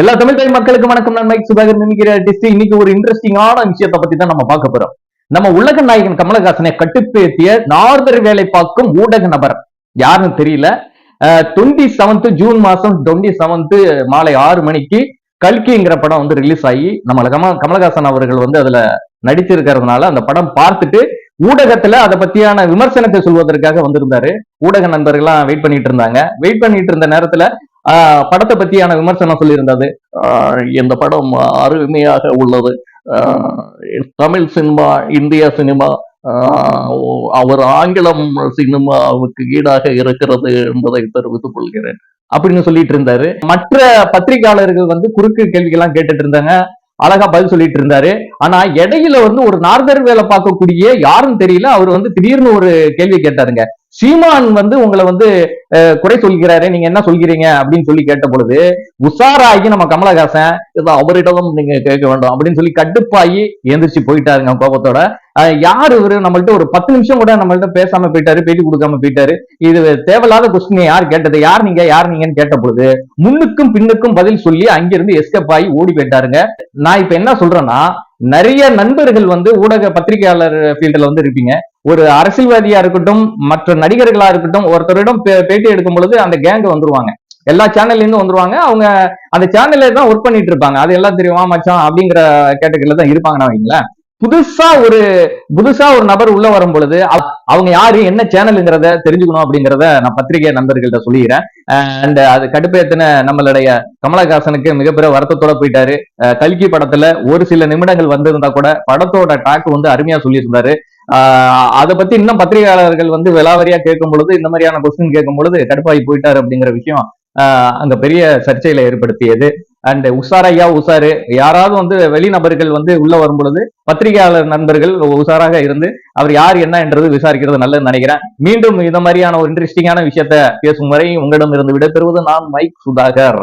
எல்லா தமிழ் தாய் மக்களுக்கு வணக்கம். நான் மைக் சுதாகர் நினைக்கிற டிஸ்ட் இன்னைக்கு ஒரு இன்ட்ரெஸ்டிங்கான விஷயத்தை பத்தி தான் நம்ம பார்க்க போறோம். நம்ம உலக நாயகன் கமலஹாசனை கட்டுப்பேத்திய நார்தர் வேலை பார்க்கும் ஊடக நபர். யாருன்னு தெரியல. டுவெண்ட்டி செவன்த் ஜூன் மாசம் டுவெண்ட்டி செவன்த் மாலை ஆறு மணிக்கு கல்கிங்கிற படம் வந்து ரிலீஸ் ஆகி நம்ம கம கமலஹாசன் அவர்கள் வந்து அதுல நடிச்சிருக்கிறதுனால அந்த படம் பார்த்துட்டு ஊடகத்துல அதை பத்தியான விமர்சனத்தை சொல்வதற்காக வந்திருந்தாரு. ஊடக நண்பர்கள்லாம் வெயிட் பண்ணிட்டு இருந்தாங்க. வெயிட் பண்ணிட்டு இருந்த நேரத்துல படத்தை பத்தியான விமர்சனம் சொல்லியிருந்தது. இந்த படம் அருமையாக உள்ளது. தமிழ் சினிமா இந்திய சினிமா அவர் ஆங்கிலம் சினிமாவுக்கு ஈடாக இருக்கிறது என்பதை தெரிவித்துக் கொள்கிறேன். அப்படின்னு சொல்லிட்டு இருந்தாரு. மற்ற பத்திரிகையாளர்கள் வந்து குறுக்கு கேள்விகள்லாம் கேட்டுட்டு இருந்தாங்க. அழகா பதில் சொல்லிட்டு இருந்தாரு. ஆனா இடையில வந்து ஒரு நார்தர் வேலை பார்க்கக்கூடிய யாருன்னு தெரியல. அவர் வந்து திடீர்னு ஒரு கேள்வி கேட்டாருங்க. சீமான் வந்து உங்களை வந்து குறை சொல்கிறாரு நீங்க என்ன சொல்கிறீங்க அப்படின்னு சொல்லி கேட்ட பொழுது உஷாராகி நம்ம கமலஹாசன் ஏதோ அவரிடம் நீங்க கேட்க வேண்டும் அப்படின்னு சொல்லி கட்டுப்பாகி எந்திரிச்சு போயிட்டாருங்க கோபத்தோட. யார் இவரு? நம்மள்ட்ட ஒரு பத்து நிமிஷம் கூட நம்மள்ட்ட பேசாம போயிட்டாரு பேட்டி கொடுக்காம போயிட்டாரு. இது தேவையில்லாத கொஸ்டின் யார் கேட்டது? யார் நீங்க? யார் நீங்கன்னு கேட்ட பொழுது முன்னுக்கும் பின்னுக்கும் பதில் சொல்லி அங்கிருந்து எஸ்கேப் ஆகி ஓடி போயிட்டாருங்க. நான் இப்ப என்ன சொல்றேன்னா நிறைய நண்பர்கள் வந்து ஊடக பத்திரிகையாளர் ஃபீல்டுல வந்து இருப்பீங்க. ஒரு அரசியல்வாதியா இருக்கட்டும் மற்ற நடிகர்களா இருக்கட்டும் ஒருத்தரிடம் பே- பேட்டி எடுக்கும் பொழுது அந்த கேங்க வந்துருவாங்க. எல்லா சேனல்ல இருந்து வந்துருவாங்க. அவங்க அந்த சேனல்ல தான் ஒர்க் பண்ணிட்டு இருப்பாங்க. அது எல்லாம் தெரியுமா மச்சான்? அப்படிங்கிற கேட்டகரியில தான் இருப்பாங்கன்னு வைங்களேன். புதுசா ஒரு புதுசா ஒரு நபர் உள்ள வரும் பொழுது அவங்க யாரு என்ன சேனலுங்கிறத தெரிஞ்சுக்கணும் அப்படிங்கிறத நான் பத்திரிகை நண்பர்கள்ட்ட சொல்லிக்கிறேன். அண்ட் அது கடுப்பேத்தின நம்மளுடைய கமலஹாசனுக்கு மிகப்பெரிய வருத்தத்தோட போயிட்டாரு. கல்கி படத்துல ஒரு சில நிமிடங்கள் வந்திருந்தா கூட படத்தோட டாக் வந்து அருமையா சொல்லியிருந்தாரு. அதை பத்தி இன்னும் பத்திரிகையாளர்கள் வந்து விலாவரியா கேட்கும் பொழுது இந்த மாதிரியான கொஸ்டின் கேட்கும் பொழுது கடுப்பாகி போயிட்டாரு அப்படிங்கிற விஷயம் ஆஹ் அங்க பெரிய சர்ச்சையில ஏற்படுத்தியது. அண்ட் உஷாரையா உஷாரு யாராவது வந்து வெளிநபர்கள் வந்து உள்ள வரும் பொழுது பத்திரிகையாளர் நண்பர்கள் உஷாராக இருந்து அவர் யார் என்ன என்றது விசாரிக்கிறது நல்லது நினைக்கிறேன். மீண்டும் இந்த மாதிரியான ஒரு இன்ட்ரெஸ்டிங்கான விஷயத்த பேசும் வரை உங்களிடம் இருந்து விடைபெறுவது நான் மைக் சுதாகர்.